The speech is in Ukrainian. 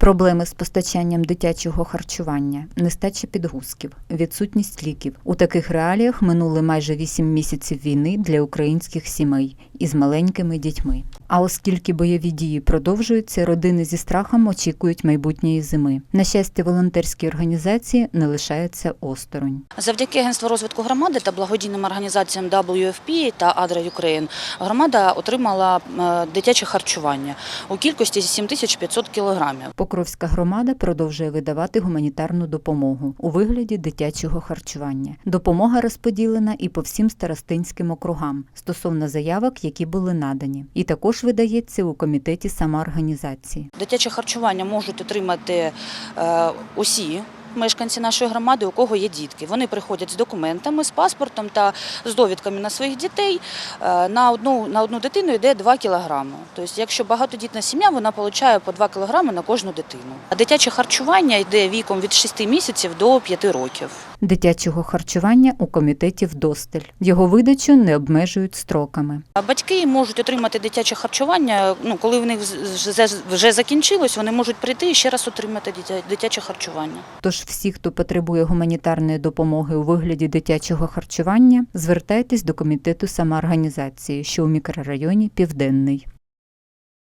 Проблеми з постачанням дитячого харчування, нестача підгузків, відсутність ліків. У таких реаліях минули майже 8 місяців війни для українських сімей із маленькими дітьми. А оскільки бойові дії продовжуються, родини зі страхом очікують майбутньої зими. На щастя, волонтерські організації не лишаються осторонь. Завдяки Агентству розвитку громади та благодійним організаціям WFP та Адра Ukraine громада отримала е, дитяче харчування у кількості 7500 кілограмів. Покровська громада продовжує видавати гуманітарну допомогу у вигляді дитячого харчування. Допомога розподілена і по всім старостинським округам стосовно заявок, які були надані, і також видається у комітеті самоорганізації. Дитяче харчування можуть отримати е, усі. Мешканці нашої громади, у кого є дітки, вони приходять з документами, з паспортом та з довідками на своїх дітей. Е, На одну на одну дитину йде 2 кілограми. Тобто, якщо багатодітна сім'я, вона отримує по 2 кілограми на кожну дитину. А дитяче харчування йде віком від 6 місяців до 5 років. Дитячого харчування у комітеті вдосталь. Його видачу не обмежують строками. Батьки можуть отримати дитяче харчування. Ну, коли в них вже, закінчилось, вони можуть прийти і ще раз отримати дитяче харчування. Тож всі, хто потребує гуманітарної допомоги у вигляді дитячого харчування, звертайтесь до комітету самоорганізації, що у мікрорайоні Південний.